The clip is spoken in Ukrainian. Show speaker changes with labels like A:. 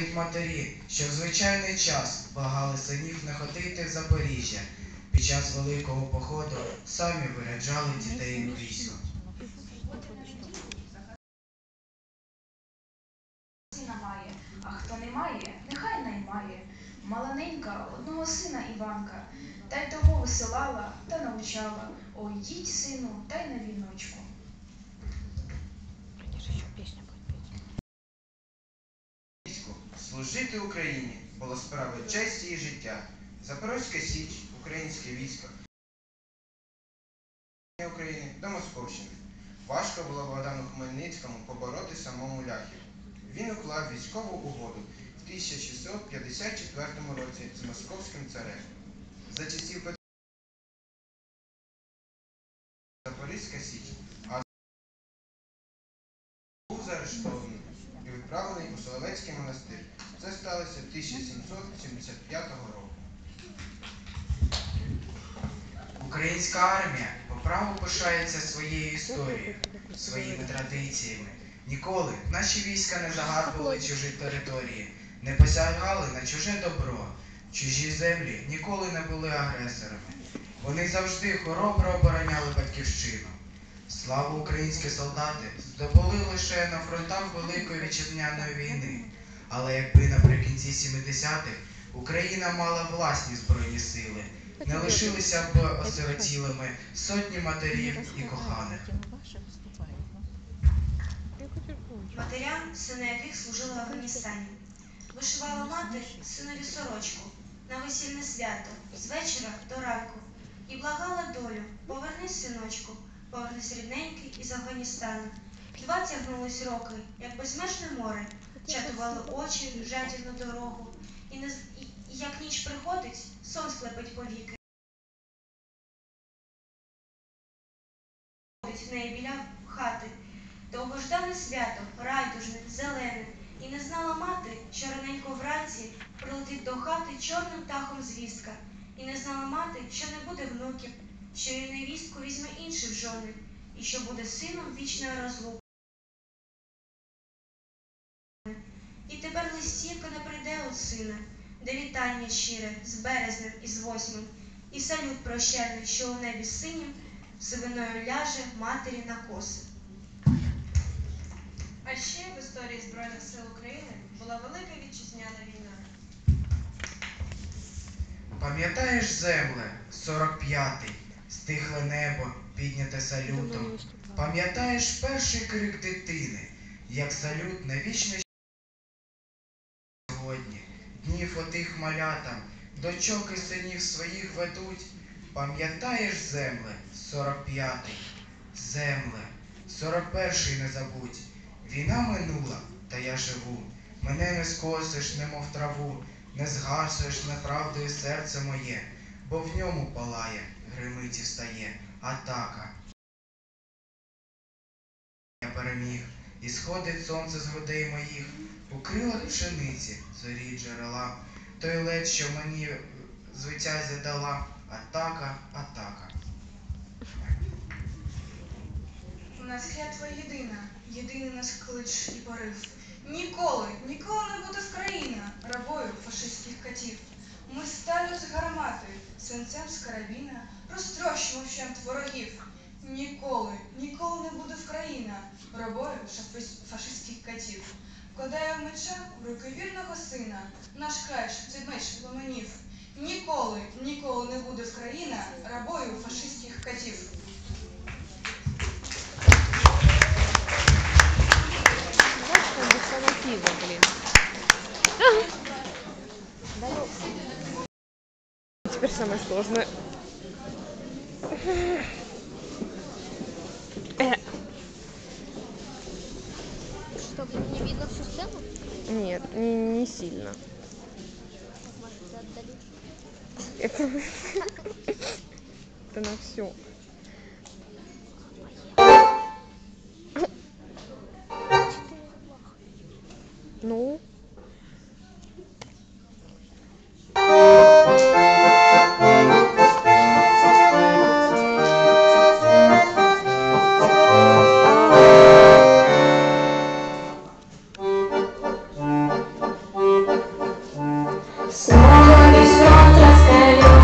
A: Навіть матері, що в звичайний час благали синів не ходити в Запоріжжя. Під час великого походу самі виряджали дітей у військо.
B: а хто не має, нехай наймає. Маланенька одного сина Іванка, та й того висилала та навчала. Ой, їдь, сину, та й на віночку.
A: війську. Служити Україні було справою честі і життя. Запорозька Січ, українське військо. України до Московщини. Важко було Богдану Хмельницькому побороти самому ляхів. Він уклав військову угоду в 1654 році з московським царем. За часів 1775 року. Українська армія по праву пишається своєю історією, своїми традиціями. Ніколи наші війська не загарбували чужі території, не посягали на чуже добро. Чужі землі ніколи не були агресорами. Вони завжди хоробро обороняли батьківщину. Славу українські солдати здобули лише на фронтах Великої вітчизняної війни. Але якби наприкінці 70-х Україна мала власні збройні сили, не лишилися б осиротілими сотні матерів і коханих.
C: Матерям, сини яких служили в Афганістані. Вишивала мати синові сорочку на весільне свято з вечора до ранку і благала долю, повернись, синочку, повернись рідненький із Афганістану. Два тягнулись роки, як безмежне море, чатували очі, жадібну дорогу, і, не, і, як ніч приходить, сон склепить повіки. В неї біля хати, Довгождане свято, райдужне, зелене, і не знала мати, що раненько вранці прилетить до хати чорним птахом звістка, і не знала мати, що не буде внуків, що її невістку візьме інший в жони, і що буде сином вічної розлуки. І тепер не прийде от сина, де вітання щире з березнем і з восьмим, і салют прощальний, що у небі синім, сивиною ляже матері на коси.
D: А ще в історії Збройних сил України була велика вітчизняна війна.
A: Пам'ятаєш земле, 45-й, стихле небо, підняте салютом. Пам'ятаєш перший крик дитини, як салют на вічне отих малятам, дочок і синів своїх ведуть. Пам'ятаєш земле, 45-й, земле, 41-й не забудь. Війна минула, та я живу. Мене не скосиш, немов траву, не згасуєш неправдою серце моє, бо в ньому палає, гримить і встає, атака. Я переміг, і сходить сонце з грудей моїх, у крилах пшениці, зорі джерела, той лед, що мені звитязя дала, атака, атака.
E: У нас клятва єдина, єдиний наш клич і порив. Ніколи, ніколи не буде Вкраїна рабою фашистських катів. Ми сталю з гармати, свинцем з карабіна, розтрощимо вщент ворогів. Ніколи, ніколи не буде Вкраїна рабою шафис- фашистських катів. Вкладає в меча в руки вірного сина, наш край щоб цей меч пламенів. Ніколи, ніколи не буде Вкраїна рабою фашистських катів.
F: Теперь самое сложное. Нет, не, не сильно.
G: может, ты отдалишь.
F: Это, это на всю. Morning star just